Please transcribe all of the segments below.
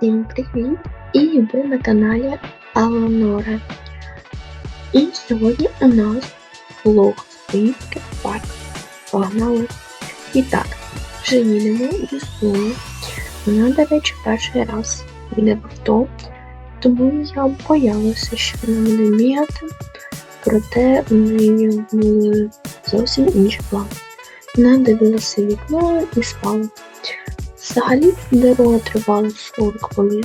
Всім привіт! І ви на каналі Алонора. І сьогодні у нас влог з в парк. Погнали! І так, вже їдемо весною. Вона, до речі, перший раз їде в авто, тому я боялася, що вона буде бігати, проте у неї були зовсім інші плани. Вона дивилася вікно і спала. Взагалі дорога тривала 40 хвилин,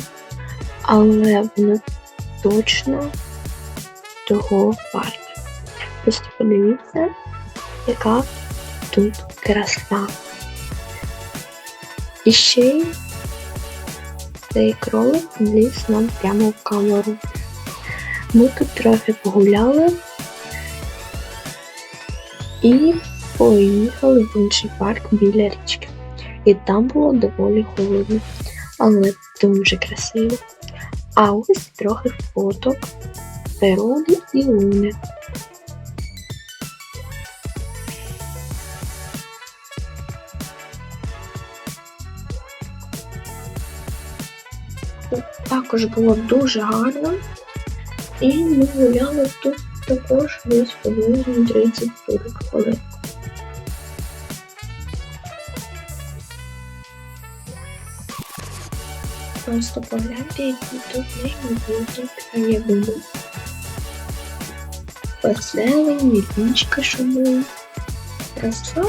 але вона точно того варта. Просто подивіться, яка тут краса. І ще цей кролик вліз нам прямо в камеру. Ми тут трохи погуляли і поїхали в інший парк біля річки і там було доволі холодно, але дуже красиво. А ось трохи фоток природи і луни. Також було дуже гарно, і ми гуляли тут також десь приблизно 30-40 хвилин. Просто погляньте, які тут неймовірні краєвиди. Веселий, річка шумить. Краса.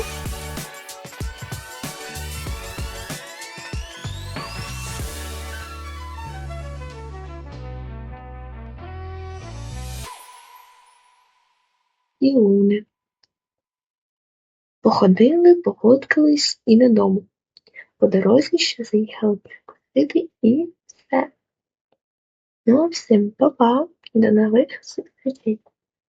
І луни. Походили, пофоткались і додому. По дорозі ще заїхали перекусити і все. Ну, всім па-па, до нових зустрічей!